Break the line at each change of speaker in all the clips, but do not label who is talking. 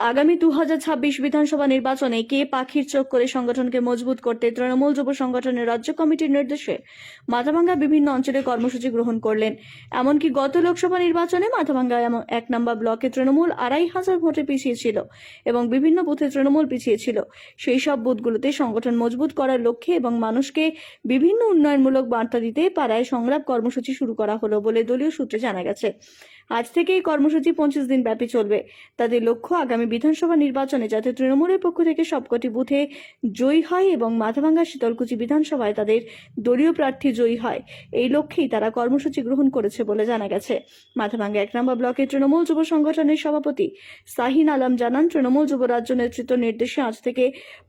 আগামী দু হাজার ছাব্বিশ বিধানসভা নির্বাচনে কে পাখির চোখ করে সংগঠনকে মজবুত করতে তৃণমূল যুব সংগঠনের রাজ্য কমিটির নির্দেশে মাথাভাঙ্গা বিভিন্ন অঞ্চলে কর্মসূচি গ্রহণ করলেন। এমনকি গত লোকসভা নির্বাচনে মাথাভাঙ্গা এক নম্বর ব্লকে তৃণমূল আড়াই হাজার ভোটে পিছিয়ে ছিল এবং বিভিন্ন বুথে তৃণমূল পিছিয়ে ছিল। সেই সব বুথগুলোতে সংগঠন মজবুত করার লক্ষ্যে এবং মানুষকে বিভিন্ন উন্নয়নমূলক বার্তা দিতে পাড়ায় সংলাপ কর্মসূচি শুরু করা হলো বলে দলীয় সূত্রে জানা গেছে। আজ থেকে এই কর্মসূচি পঁচিশ দিন ব্যাপী চলবে। তাদের লক্ষ্য আগামী বিধানসভা নির্বাচনে যাতে তৃণমূলের পক্ষ থেকে সবকটি বুথে জয়ী হয় এবং মাথাভাঙ্গা শীতলকুচি বিধানসভায় তাদের দলীয় প্রার্থী জয়ী হয়। এই লক্ষ্যেই তারা কর্মসূচি গ্রহণ করেছে বলে জানা গেছে। মাথাভাঙ্গা এক নম্বর ব্লকের তৃণমূল যুব সংগঠনের সভাপতি সাহিন আলম জানান, তৃণমূল যুব রাজ্য নেতৃত্ব নির্দেশে আজ থেকে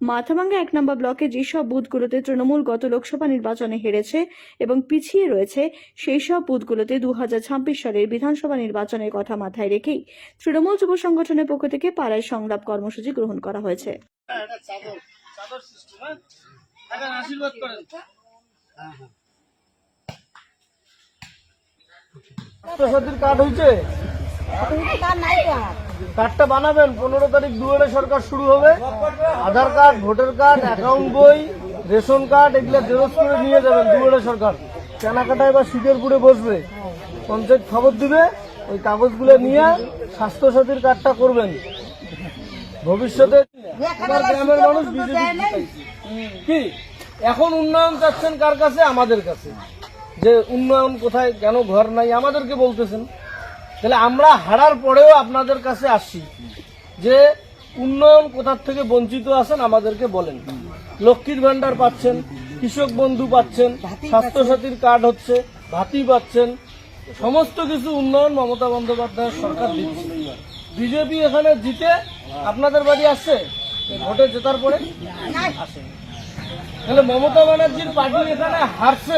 মাথাভাঙ্গা এক নম্বর ব্লকে যেসব বুথগুলোতে তৃণমূল গত লোকসভা নির্বাচনে হেরেছে এবং পিছিয়ে রয়েছে সেই সব বুথগুলোতে দু হাজার ছাব্বিশ সালের বিধানসভা নির্বাচনের কথা মাথায় রেখেই তৃণমূল যুব সংগঠনের পক্ষ থেকে পাড়ায় সংলাপ কর্মসূচি গ্রহণ করা হয়েছে।
হ্যাঁ? আশীর্বাদ করেন। স্বাস্থ্যসাথীর কার্ড হয়েছে
তার নাই তো আমার
কার্ডটা বানাবেন পনেরো তারিখ দুয়ারে সরকার শুরু হবে। Aadhaar card voter card account বই রেশন কার্ড এগুলো জেরক্স করে নিয়ে যাবেন দুয়ারে সরকার। কেনাকাটায় বা শিখেরপুরে বসবে। পঞ্চায়েত খবর দিবে ওই কাগজগুলো নিয়ে স্বাস্থ্যসাথীর কার্ডটা করবেন। ভবিষ্যতে গ্রামের মানুষ বিজেপি কি? এখন উন্নয়ন চাচ্ছেন কার কাছে? আমাদের কাছে। যে উন্নয়ন কোথায় কেন ঘর নাই আমাদেরকে বলতেছেন। তাহলে আমরা হারার পরেও আপনাদের কাছে আসছি। যে উন্নয়ন কোথার থেকে বঞ্চিত আছেন আমাদেরকে বলেন। লক্ষ্মীর ভান্ডার পাচ্ছেন কৃষক বন্ধু পাচ্ছেন। স্বাস্থ্যসাথীর কার্ড হচ্ছে ভাতি পাচ্ছেন। সমস্ত কিছু উন্নয়ন মমতা বন্দ্যোপাধ্যায়ের সরকার দিচ্ছে। বিজেপি এখানে জিতে আপনাদের বাড়ি আসছে ভোটে জেতার পরে আসে। তাহলে মমতা ব্যানার্জির পার্টি এখানে হারছে।